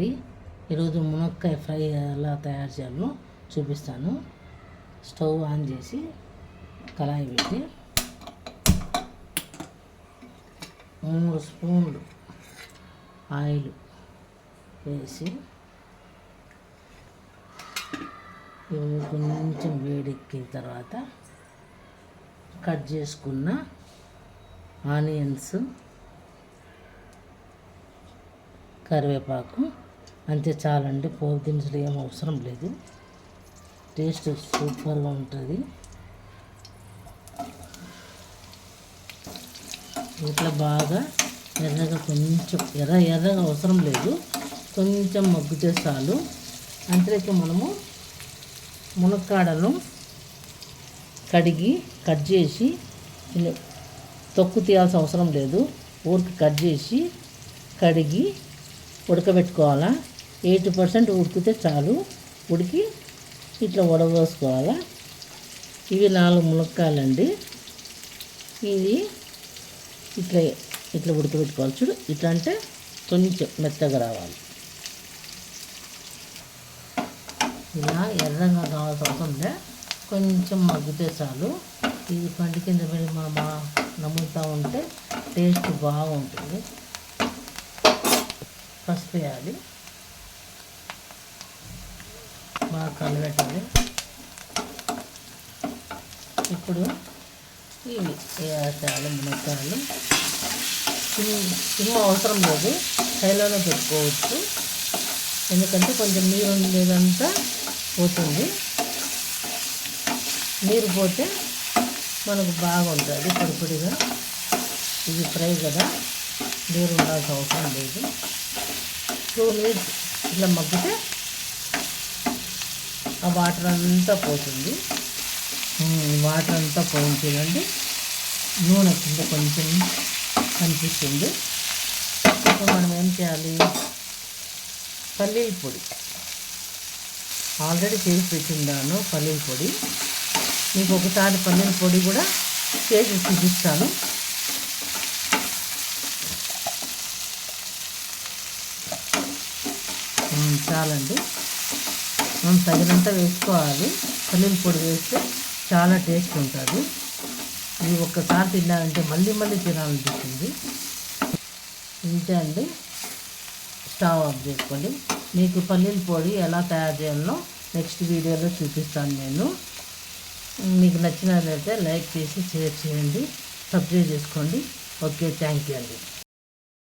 ఈరోజు మునక్కాయ ఫ్రై ఎలా తయారు చేయాలో చూపిస్తాను. స్టవ్ ఆన్ చేసి కళాయి పెట్టి మూడు స్పూన్లు ఆయిల్ వేసి ఇవి కొంచెం వేడెక్కిన తర్వాత కట్ చేసుకున్న ఆనియన్స్ కరివేపాకు అంతే చాలండి. పోపు దినుసులు ఏం అవసరం లేదు. టేస్ట్ సూపర్గా ఉంటుంది. ఇట్లా బాగా ఎర్రగా కొంచెం ఎర్ర ఎర్రగా అవసరం లేదు. కొంచెం మగ్గితే చాలు. అంతలోకి మనము మునక్కాడను కడిగి కట్ చేసి తొక్కు తీయాల్సిన అవసరం లేదు. ఊరికి కట్ చేసి కడిగి ఉడకబెట్టుకోవాలా? ఎయిటీ పర్సెంట్ ఉడికితే చాలు. ఉడికి ఇట్లా వడబోసుకోవాలా. ఇవి నాలుగు మునక్కాయలండి ఇది ఇట్లా ఇట్లా ఉడకబెట్టుకోవాలి. చూడు ఇట్లా అంటే కొంచెం మెత్తగా రావాలి. ఇలా ఎర్రగా కావాల్సిన అవసరం లే కొంచెం మగ్గితే చాలు. ఇది పంటి కింద పడి మా బా నమ్ముతూ ఉంటే టేస్ట్ బాగుంటుంది. పసుపు వేయాలి. బాగా కలబెట్టాలి ఇప్పుడు ఇవి వేసాలి మునక్కాయలు సిమ్ అవసరం లేదు. హైలోనే పెట్టుకోవచ్చు. ఎందుకంటే కొంచెం నీరు ఉండేదంతా పోతుంది. నీరు పోతే మనకు బాగుంటుంది పొడిపొడిగా. ఇది ఫ్రై కదా. నీరు ఉండాల్సిన అవసరం లేదు. టూ మినిట్స్ ఇట్లా మగ్గితే ఆ వాటర్ అంతా పోతుంది. వాటర్ అంతా పోయిన చూడండి. నూనె కింద కొంచెం కనిపిస్తుంది. ఇప్పుడు మనం ఏం చేయాలి? పల్లీల పొడి. ఆల్రెడీ చేసి పెట్టిందాను పల్లీల పొడి. మీకు ఒకసారి పల్లీల పొడి కూడా చేసి చూపిస్తాను. చాలండి. మనం తగినంత వేసుకోవాలి. పల్లీల పొడి వేస్తే చాలా టేస్ట్ ఉంటుంది. ఇది ఒక్కసారి తిన్నారంటే మళ్ళీ మళ్ళీ తినాలనిపిస్తుంది. ఇంతే అండి. స్టవ్ ఆఫ్ చేసుకోండి. మీకు పల్లీల పొడి ఎలా తయారు చేయాలో నెక్స్ట్ వీడియోలో చూపిస్తాను నేను. మీకు నచ్చినట్లయితే లైక్ చేసి షేర్ చేయండి. సబ్స్క్రైబ్ చేసుకోండి. ఓకే థ్యాంక్ యూ అండి.